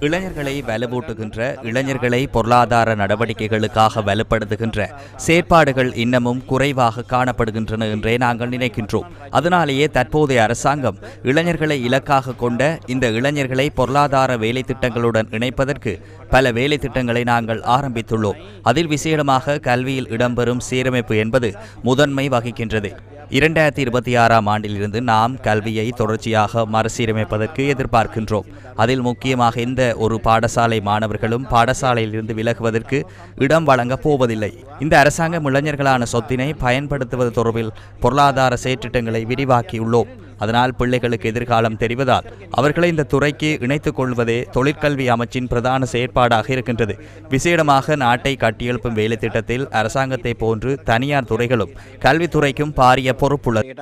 இளைஞர்களை வலுவூட்டுகின்ற இளைஞர்களை பொருளாதார நடவடிக்கைகளுக்காக வலுப்படுத்துகின்ற செயற்பாடுகள் இன்னமும் குறைவாக காணப்படுகின்றன என்றே நாங்கள் நினைக்கின்றோம். அதனாலேயே தற்போதைய அரசாங்கம் இளைஞர்களை இலக்காக கொண்ட இந்த இளைஞர்களை பொருளாதார வேலை திட்டங்களுடன் இணைப்பதற்கு பல வேலை திட்டங்களை நாங்கள் ஆரம்பித்துள்ளோம். அதில் விசேடமாக கல்வியில் இடம்பெறும் சீரமைப்பு என்பது முதன்மை வகிக்கின்றது. இரண்டாயிரத்தி இருபத்தி ஆறாம் ஆண்டிலிருந்து நாம் கல்வியை தொடர்ச்சியாக மறுசீரமைப்பதற்கு எதிர்பார்க்கின்றோம். அதில் முக்கியமாக எந்த ஒரு பாடசாலை மாணவர்களும் பாடசாலையிலிருந்து விலகுவதற்கு இடம் வழங்கப் போவதில்லை. இந்த அரசாங்கம் இளைஞர்களான சொத்தினை பயன்படுத்துவது தொடர்பில் பொருளாதார செயற்றிட்டங்களை விரிவாக்கியுள்ளோம். அதனால் பிள்ளைகளுக்கு எதிர்காலம் தெரிவதால் அவர்களை இந்த துறைக்கு இணைத்துக் கொள்வதே தொழிற்கல்வி அமைச்சின் பிரதான செயற்பாடாக இருக்கின்றது. விசேடமாக நாட்டை கட்டியெழுப்பும் வேலை திட்டத்தில் அரசாங்கத்தை போன்று தனியார் துறைகளும் கல்வித்துறைக்கும் பாரிய பொறுப்புள்ளது